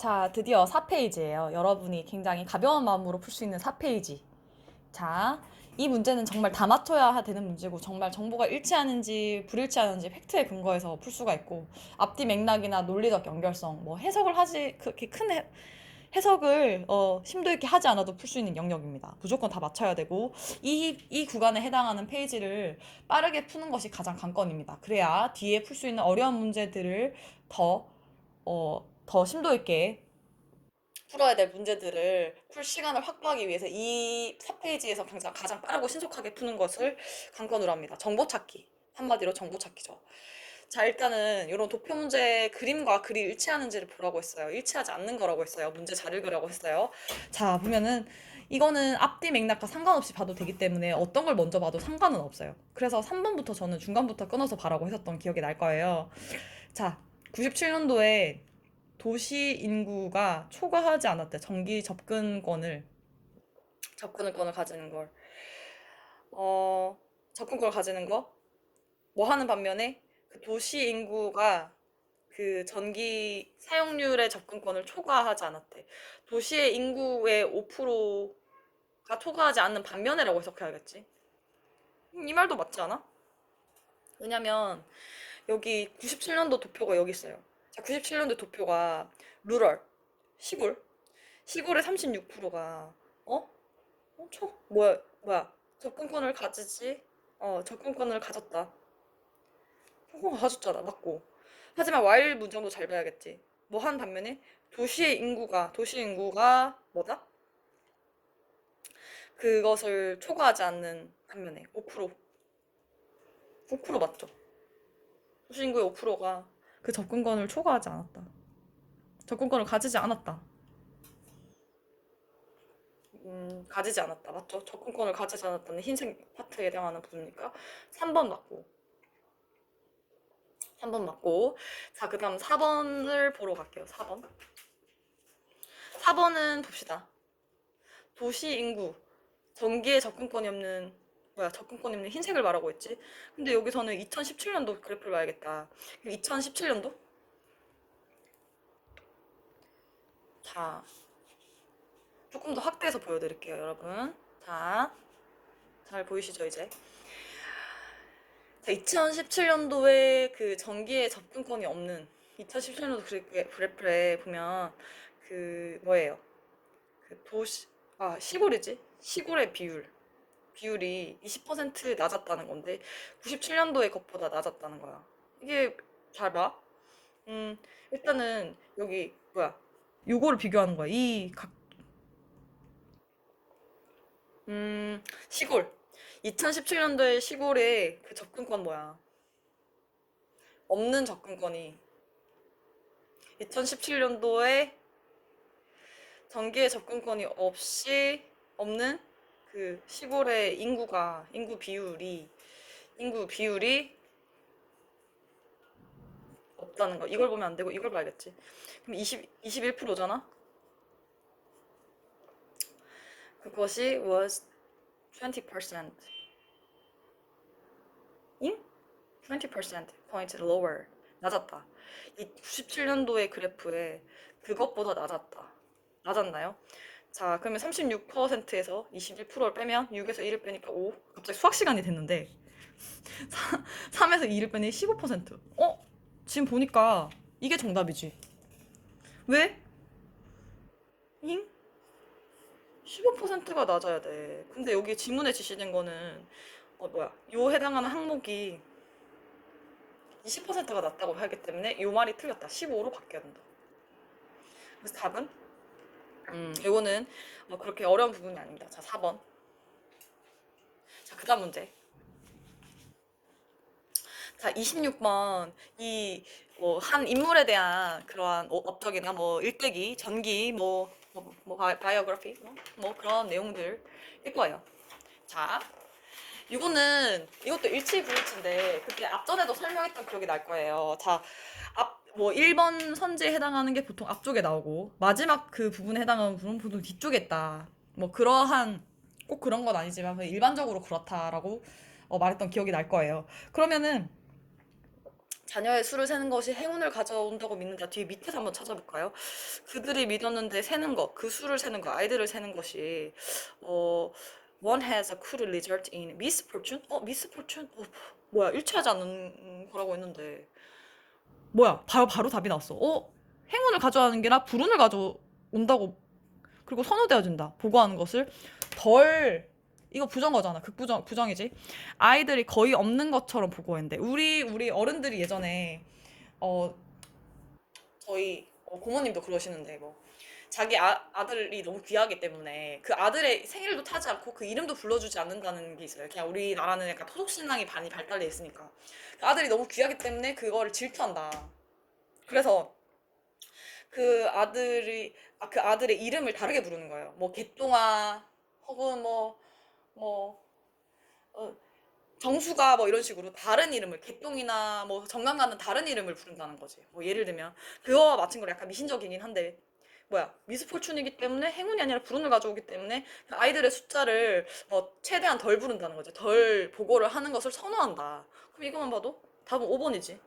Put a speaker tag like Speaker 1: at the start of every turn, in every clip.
Speaker 1: 자, 드디어 4페이지예요. 여러분이 굉장히 가벼운 마음으로 풀 수 있는 4페이지. 자, 이 문제는 정말 다 맞춰야 되는 문제고 정말 정보가 일치하는지 불일치하는지 팩트에 근거해서 풀 수가 있고 앞뒤 맥락이나 논리적 연결성 뭐 해석을 하지 그렇게 큰 해, 해석을 어, 심도 있게 하지 않아도 풀 수 있는 영역입니다. 무조건 다 맞춰야 되고 이, 이 구간에 해당하는 페이지를 빠르게 푸는 것이 가장 관건입니다. 그래야 뒤에 풀 수 있는 어려운 문제들을 더, 어, 더 심도 있게 풀어야 될 문제들을 풀 시간을 확보하기 위해서 이 4페이지에서 가장, 가장 빠르고 신속하게 푸는 것을 관건으로 합니다. 정보 찾기. 한마디로 정보 찾기죠. 자, 일단은 이런 도표 문제 그림과 글이 일치하는지를 보라고 했어요. 일치하지 않는 거라고 했어요. 문제 잘 읽으라고 했어요. 자, 보면은 이거는 앞뒤 맥락과 상관없이 봐도 되기 때문에 어떤 걸 먼저 봐도 상관은 없어요. 그래서 3번부터 저는 중간부터 끊어서 봐라고 했었던 기억이 날 거예요. 자, 97년도에 도시 인구가 초과하지 않았대. 전기 접근권을 접근권을 가지는 걸. 어, 접근권을 가지는 거. 뭐 하는 반면에 그 도시 인구가 그 전기 사용률의 접근권을 초과하지 않았대. 도시의 인구의 5%가 초과하지 않는 반면에라고 해석해야겠지. 음, 이 말도 맞지 않아? 왜냐면 여기 97년도 도표가 여기 있어요. 자, 97년도 도표가 루럴 시골 시골의 36%가 어? 어? 초 뭐야 뭐야 접근권을 가지지 어 접근권을 가졌다. 접근권 가졌잖아 맞고 하지만 와일 문장도 잘 봐야겠지. 뭐 한 반면에 도시의 인구가 도시 인구가 뭐다? 그것을 초과하지 않는 반면에 5% 5% 맞죠? 도시 인구의 5%가 그 접근권을 초과하지 않았다. 접근권을 가지지 않았다. 음, 가지지 않았다. 맞죠? 접근권을 가지지 않았다는 흰색 파트에 해당하는 부분이니까 3번 맞고 3번 맞고 자, 그 다음 4번을 보러 갈게요. 4번 4번은 봅시다. 도시 인구 전기에 접근권이 없는 뭐야 접근권이 없는 흰색을 말하고 있지? 근데 여기서는 2017년도 그래프를 봐야겠다. 2017년도? 자 조금 더 확대해서 보여드릴게요 여러분. 자 잘 보이시죠 이제? 자 2017년도에 그 전기에 접근권이 없는 2017년도 그래프에, 그래프에 보면 그 뭐예요? 그 도시 아 시골이지? 시골의 비율 비율이 20% 낮았다는 건데 97년도의 것보다 낮았다는 거야. 이게 잘 봐. 음, 일단은 여기 뭐야? 요거를 비교하는 거야. 이 각, 음, 시골. 2017년도에 시골의 그 접근권 뭐야? 없는 접근권이 2017년도에 전기의 접근권이 없이 없는 그 시골의 인구가 인구 비율이 인구 비율이 없다는 거. 이걸 보면 안 되고 이걸 봐야겠지. 그럼 20 21%잖아. 그것이 was 20%인20% point lower 낮았다. 이 97년도의 그래프에 그것보다 낮았다. 낮았나요? 자, 그러면 36%에서 21%를 빼면 6에서 1을 빼니까 5. 갑자기 수학 시간이 됐는데 3에서 2를 빼니 15%. 어? 지금 보니까 이게 정답이지. 왜? 잉? 15%가 낮아야 돼. 근데 여기 지문에 지시된 거는 어 뭐야? 요 해당하는 항목이 20%가 낮다고 하기 때문에 요 말이 틀렸다. 15로 바뀌어야 된다. 그래서 답은 음, 이거는 뭐 그렇게 어려운 부분이 아닙니다. 자, 4번. 자, 그 다음 문제. 자, 26번. 이, 뭐, 한 인물에 대한 그러한 어- 업적이나 뭐, 일대기, 전기, 뭐, 뭐, 뭐 바, 바이오그래피, 뭐, 뭐 그런 내용들 일 거예요. 자, 이거는, 이것도 일치불일치인데, 그때 앞전에도 설명했던 기억이 날 거예요. 자, 앞, 뭐 1번 선지에 해당하는 게 보통 앞쪽에 나오고 마지막 그 부분에 해당하는 부분은 보통 뒤쪽에 있다. 뭐 그러한 꼭 그런 건 아니지만 일반적으로 그렇다라고 어, 말했던 기억이 날 거예요. 그러면은 자녀의 수를 세는 것이 행운을 가져온다고 믿는다. 뒤에 밑에서 한번 찾아볼까요? 그들이 믿었는데 세는 것, 그 수를 세는 것, 아이들을 세는 것이 어 one has a could result in misfortune? 어 misfortune? 어, 뭐야 일치하지 않는 거라고 했는데 뭐야 바로 바로 답이 나왔어. 어 행운을 가져가는 게나 불운을 가져온다고 그리고 선호되어진다. 보고하는 것을 덜 이거 부정어잖아. 극부정 부정이지. 아이들이 거의 없는 것처럼 보고했는데 우리 우리 어른들이 예전에 어 저희 어, 고모님도 그러시는데 뭐 자기 아, 아들이 너무 귀하기 때문에 그 아들의 생일도 타지 않고 그 이름도 불러주지 않는다는 게 있어요. 그냥 우리나라는 약간 토속 신앙이 많이 발달돼 있으니까 그 아들이 너무 귀하기 때문에 그거를 질투한다. 그래서 그 아들이 아, 그 아들의 이름을 다르게 부르는 거예요. 뭐 개똥아 혹은 뭐뭐 어, 정수가 뭐 이런 식으로 다른 이름을 개똥이나 뭐 정강가는 다른 이름을 부른다는 거지. 뭐 예를 들면 그거와 마찬 거로 약간 미신적이긴 한데 뭐야 미스포춘이기 때문에 행운이 아니라 불운을 가져오기 때문에 그 아이들의 숫자를 어, 최대한 덜 부른다는 거지. 덜 보고를 하는 것을 선호한다. 그럼 이것만 봐도 답은 5번이지.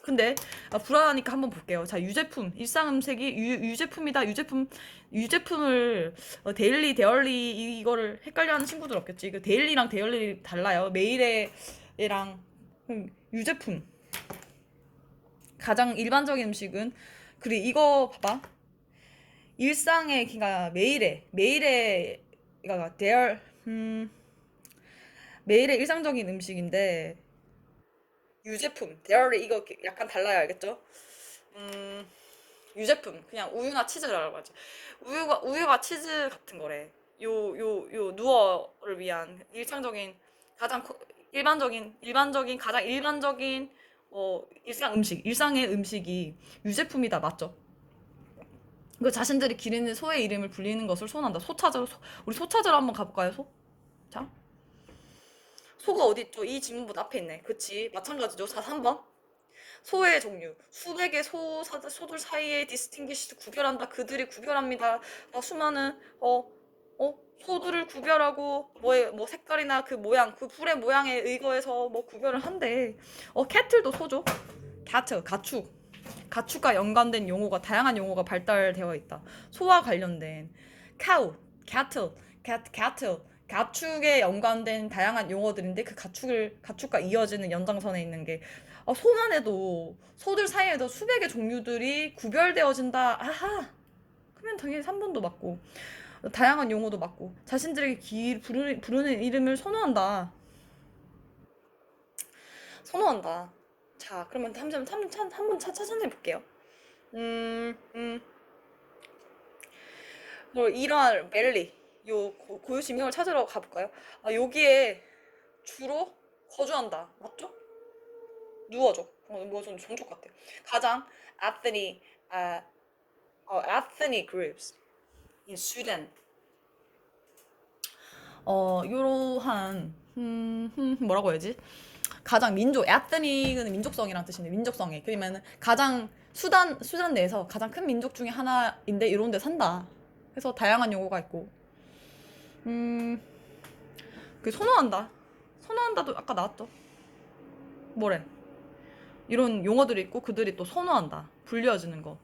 Speaker 1: 근데 아, 불안하니까 한번 볼게요. 자 유제품 일상 음색이 유, 유제품이다. 유제품 유제품을 어, 데일리 데얼리 이- 이거를 헷갈려하는 친구들 없겠지. 그 데일리랑 데얼리 달라요. 메일에랑 음, 유제품 가장 일반적인 음식은 그리고 이거 봐봐. 일상의 그러니까 매일에 매일에 그러니까 데얼 음 매일의 일상적인 음식인데 유제품 데얼리 이거 약간 달라요 알겠죠? 음 유제품 그냥 우유나 치즈라고 하지 우유가 우유가 치즈 같은 거래 요 요 요 누어를 위한 일상적인 가장 코- 일반적인 일반적인 가장 일반적인 어 일상 음식 일상의 음식이 유제품이다 맞죠? 그 자신들이 기르는 소의 이름을 불리는 것을 소원한다. 소 찾으러 소, 우리 소 찾으러 한번 가볼까요 소? 자. 소가 어디 있죠? 이 질문보다 앞에 있네. 그치. 마찬가지죠. 자 3번. 소의 종류. 수백의 소, 사, 소들 사이에 디스팅기시드 구별한다. 그들이 구별합니다. 아, 수많은 어, 어? 소들을 구별하고 뭐의 뭐 색깔이나 그 모양 그 불의 모양에 의거해서 뭐 구별을 한대. 어 캐틀도 소죠. 캐틀 가축 가축과 연관된 용어가 다양한 용어가 발달되어 있다 소와 관련된 cow, cattle, cat, cattle 가축에 연관된 다양한 용어들인데 그 가축을 가축과 이어지는 연장선에 있는 게 어, 소만 해도 소들 사이에도 수백의 종류들이 구별되어진다. 아하. 그러면 당연히 3번도 맞고 다양한 용어도 맞고 자신들에게 기, 부르는, 부르는 이름을 선호한다. 선호한다. 자, 그러면 한번 한번 찾아내 볼게요. 음, 음. 이러한 멜리 요 고- 고유 지명을 찾으러 가볼까요? 아, 여기에 주로 거주한다. 맞죠? 누워줘. 어, 뭐좀 종족 같아. 가장 ethnic, 아, 어, ethnic groups. 어, 이러한 음, 음, 뭐라고 해야지? 가장 민족, ethnic은 민족성이란 뜻인데 민족성이 그러면 가장 수단 수단 내에서 가장 큰 민족 중에 하나인데 이런 데 산다. 그래서 다양한 용어가 있고, 음, 그 선호한다. 선호한다도 아까 나왔죠. 뭐래? 이런 용어들이 있고 그들이 또 선호한다. 불리어지는 거.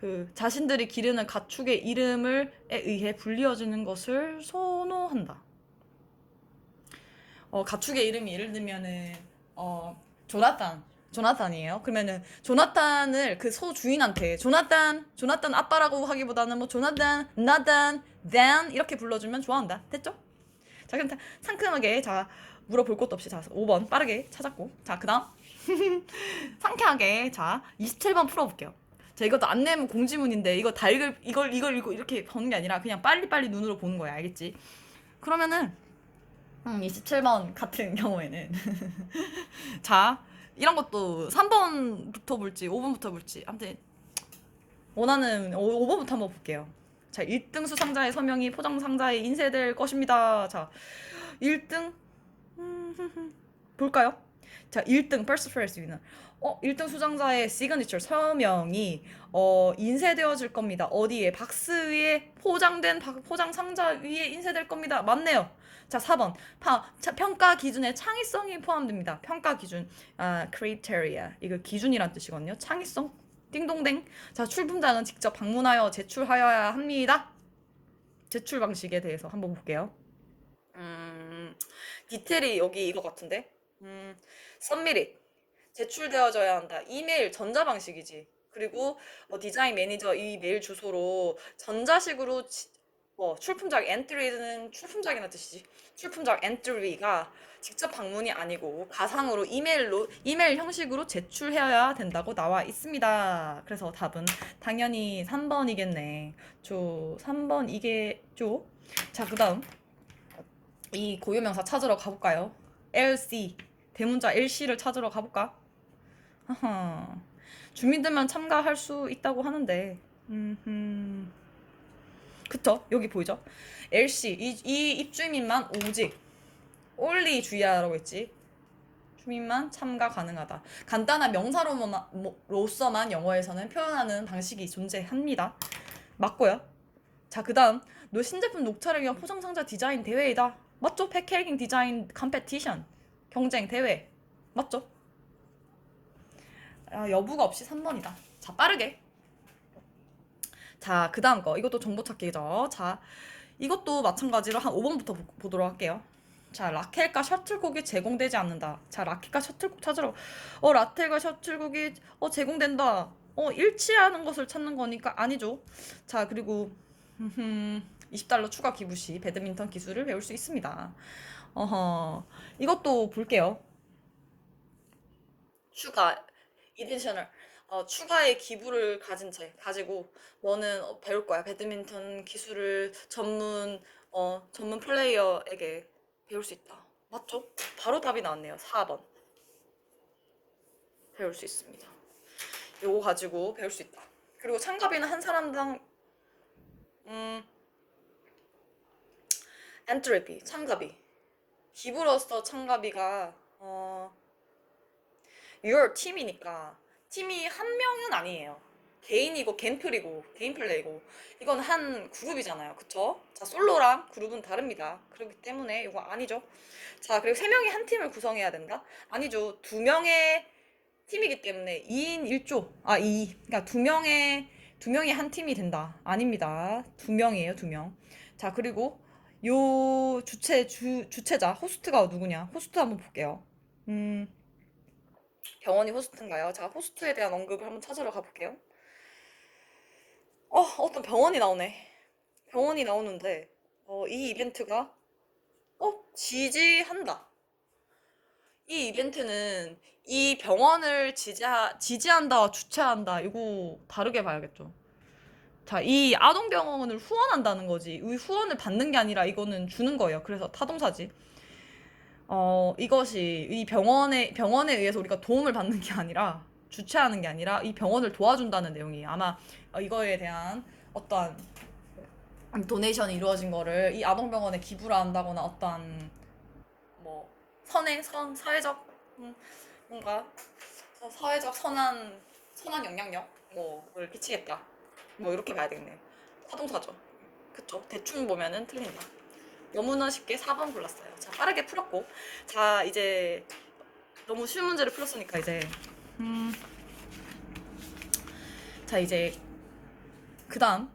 Speaker 1: 그 자신들이 기르는 가축의 이름을 에 의해 불리어지는 것을 선호한다. 어, 가축의 이름이 예를 들면은 어, 조나탄. 조나탄이에요. 그러면은 조나탄을 그 소 주인한테 조나탄, 조나탄 아빠라고 하기보다는 뭐 조나탄, 나단, 단 이렇게 불러주면 좋아한다. 됐죠? 자 그럼 다- 상큼하게 자 물어볼 것도 없이 자 5번 빠르게 찾았고 자 그다음 상쾌하게 자 27번 풀어볼게요. 자 이것도 안 내면 공지문인데 이거 다 읽을 이걸 이걸 읽고 이렇게 보는 게 아니라 그냥 빨리빨리 눈으로 보는 거야 알겠지? 그러면은 음, 27번 같은 경우에는 자 이런 것도 3번부터 볼지 5번부터 볼지 아무튼 원하는 5, 번부터 한번 볼게요. 자 1등 수상자의 서명이 포장 상자에 인쇄될 것입니다. 자 1등 음, 볼까요? 자 1등 first prize winner 어, 1등 수장자의 시그니처 서명이 어, 인쇄되어질 겁니다. 어디에? 박스 위에 포장된 박- 포장 상자 위에 인쇄될 겁니다. 맞네요. 자, 4번. 파, 차- 평가 기준에 창의성이 포함됩니다. 평가 기준. 아, criteria. 이거 기준이란 뜻이거든요. 창의성. 띵동댕. 자, 출품자는 직접 방문하여 제출하여야 합니다. 제출 방식에 대해서 한번 볼게요. 음, 디테일이 여기 이거 같은데? 음, submitted. 제출되어져야 한다. 이메일 전자 방식이지. 그리고 어, 디자인 매니저 이 메일 주소로 전자식으로 지- 뭐 출품작 엔트리는 출품작이라는 뜻이지. 출품작 엔트리가 직접 방문이 아니고 가상으로 이메일로 이메일 형식으로 제출해야 된다고 나와 있습니다. 그래서 답은 당연히 3번이겠네. 저 3번 이게죠. 자, 그다음 이 고유명사 찾으러 가 볼까요? LC 대문자 LC를 찾으러 가 볼까? 하하. 주민들만 참가할 수 있다고 하는데, 음, 그쵸? 여기 보이죠? LC 이, 이 입주민만 오직 only 주의하라고 했지. 주민만 참가 가능하다. 간단한 명사로만 뭐, 로서만 영어에서는 표현하는 방식이 존재합니다. 맞고요. 자, 그 다음 너 신제품 녹차를 위한 포장 상자 디자인 대회이다. 맞죠? 패키징 디자인 컴페티션 경쟁 대회 맞죠? 아, 여부가 없이 3번이다. 자, 빠르게. 자, 그 다음 거. 이것도 정보 찾기죠. 자, 이것도 마찬가지로 한 5번부터 보, 도록 할게요. 자, 라켓과 셔틀콕이 제공되지 않는다. 자, 라켓과 셔틀콕 찾으러. 어, 라켓과 셔틀콕이 어, 제공된다. 어, 일치하는 것을 찾는 거니까 아니죠. 자, 그리고 20달러 추가 기부 시 배드민턴 기술을 배울 수 있습니다. 어허. 이것도 볼게요. 추가 이디셔널 어, 추가의 기부를 가진 채 가지고 너는 어, 배울 거야. 배드민턴 기술을 전문 어, 전문 플레이어에게 배울 수 있다. 맞죠? 바로 답이 나왔네요. 4번. 배울 수 있습니다. 요거 가지고 배울 수 있다. 그리고 참가비는 한 사람당 음 엔트로피 참가비. 기부로서 참가비가 어 your 팀이니까 팀이 한 명은 아니에요. 개인이고 겐플이고 개인 플레이고 이건 한 그룹이잖아요. 그쵸? 자 솔로랑 그룹은 다릅니다. 그렇기 때문에 이거 아니죠. 자 그리고 세 명이 한 팀을 구성해야 된다? 아니죠. 두 명의 팀이기 때문에 2인 1조 아 2. 그러니까 두 명의 두 명이 한 팀이 된다. 아닙니다. 두 명이에요. 두 명. 자 그리고 요 주체 주 주체자 호스트가 누구냐? 호스트 한번 볼게요. 음. 병원이 호스트인가요? 제가 호스트에 대한 언급을 한번 찾으러 가볼게요. 어, 어떤 병원이 나오네. 병원이 나오는데, 어, 이 이벤트가, 어, 지지한다. 이 이벤트는 이 병원을 지지하, 지지한다와 주최한다. 이거 다르게 봐야겠죠. 자, 이 아동병원을 후원한다는 거지. 이 후원을 받는 게 아니라 이거는 주는 거예요. 그래서 타동사지. 어, 이것이 이 병원에, 병원에 의해서 우리가 도움을 받는 게 아니라, 주최하는 게 아니라 이 병원을 도와준다는 내용이 아마 어, 이거에 대한 어떠한 도네이션이 이루어진 거를 이 아동병원에 기부를 한다거나 어떠한 뭐 선의 선 사회적 음, 뭔가 서- 사회적 선한 선한 영향력? 뭐를 끼치겠다. 뭐 이렇게 봐야 되겠네요 타동사죠. 그쵸 대충 보면은 틀린다 너무나 쉽게 4번 골랐어요. 자, 빠르게 풀었고. 자, 이제 너무 쉬운 문제를 풀었으니까 이제 음. 자, 이제 그다음